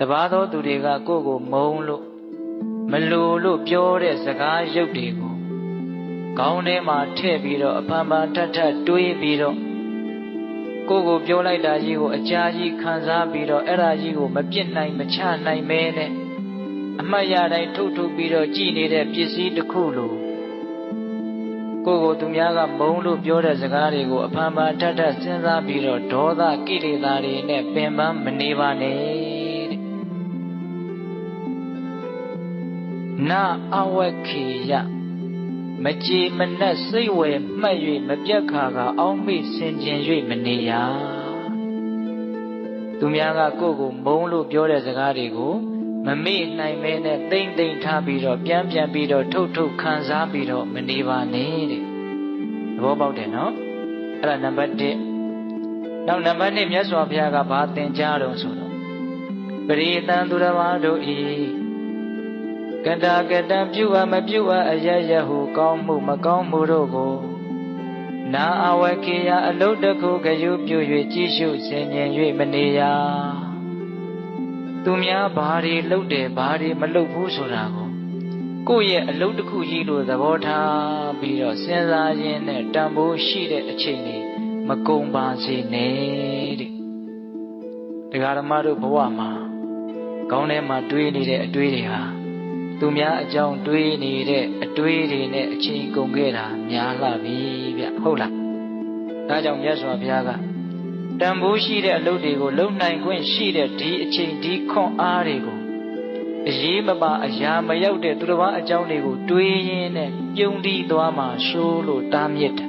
တပါးသောသူတွေကကိုယ့်ကိုမုန်းလို့မလိုလို့ပြောတဲ့စကားရုပ်တွေကိုခေါင်းထဲမှာထည့်ပြီးတော့အပန်းပန်းထပ်ထပ်တွေးပြီးတော့ကိုယ့်ကိုပြောလိုက်တာကြီးကိုအကြာကြီးခံစားပြီးတော့အဲ့ဒါကြီးကိုမပြစ်နိုင်မချနိုင်မဲနဲ့အမှတ်ရတိုင်းထုတ်ထုတ်ပြီးတော့ကြည်နေတဲ့ပစ္စည်းတစ်ခုလိုကိုယ့်ကိုသူများကမုန်းလို့ပြောတဲ့စကားတွေကိုအဖန်ဖန်ထပ်ထပ်စဉ်းစားပြီးတော့ဒေါသကိလေသာတွေနဲ့ပင်ပန်းမနေပါနဲ့ နာအဝက်ခေယမကြည်မနှက်စိတ်ဝယ်မှတ်၍မပြတ်ခါကအောင်းမိဆင်ခြင်၍မနေရသူများကကိုယ့်ကိုမုန်းလို့ပြောတဲ့စကားတွေကိုမမေ့နိုင်မဲနဲ့တိမ့်တိမ့်ထားပြီးတော့ပြန်ပြန်ပြီးတော့ထုတ်ထုတ်ခံစားပြီးတော့မနေပါနဲ့တဲ့သဘောပေါက်တယ်နော်အဲ့ဒါနံပါတ်1နောက်နံပါတ်2မြတ်စွာဘုရားကဘာသင်ကြားတော့ဆိုတော့ပရိသံသူတော်ဘာတို့ဤ ကတာကတံပြုအပ်မပြုအပ်အရရဟုကောင်းမှုမကောင်းမှုတို့ကိုနာအဝကေယအလုတ်တခုကယူပြု၍ကြည်ရှုဆင်ញင်၍မနေရသူများဘာတွေလုပ်တယ်ဘာတွေမလုပ်ဘူးဆိုတာကိုကိုယ့်ရဲ့အလုပ်တစ်ခုကြီးလို့သဘောထားပြီးတော့စဉ်းစားရင်းနဲ့တန်ဖိုးရှိတဲ့အချိန်တွေမကုံပါစေနဲ့တဲ့တရားဓမ္မတို့ဘဝမှာကောင်းထဲမှာတွေးနေတဲ့အတွေးတွေဟာ သူများအကြောင်းတွေးနေတဲ့အတွေးတွေနဲ့အချိန်ကုန်ခဲ့တာများလှပြီဗျဟုတ်လားဒါကြောင့်မြတ်စွာဘုရားကတန်ဖိုးရှိတဲ့အလုပ်တွေကိုလုံနိုင်ခွင့်ရှိတဲ့ဒီအချိန်ဒီခွန်အားတွေကိုအရေးမပါအရာမရောက်တဲ့သူတစ်ပါးအကြောင်းတွေကိုတွေးရင်းနဲ့ပြုံးတီးသွားမှရှိုးလို့တားမြစ်တာ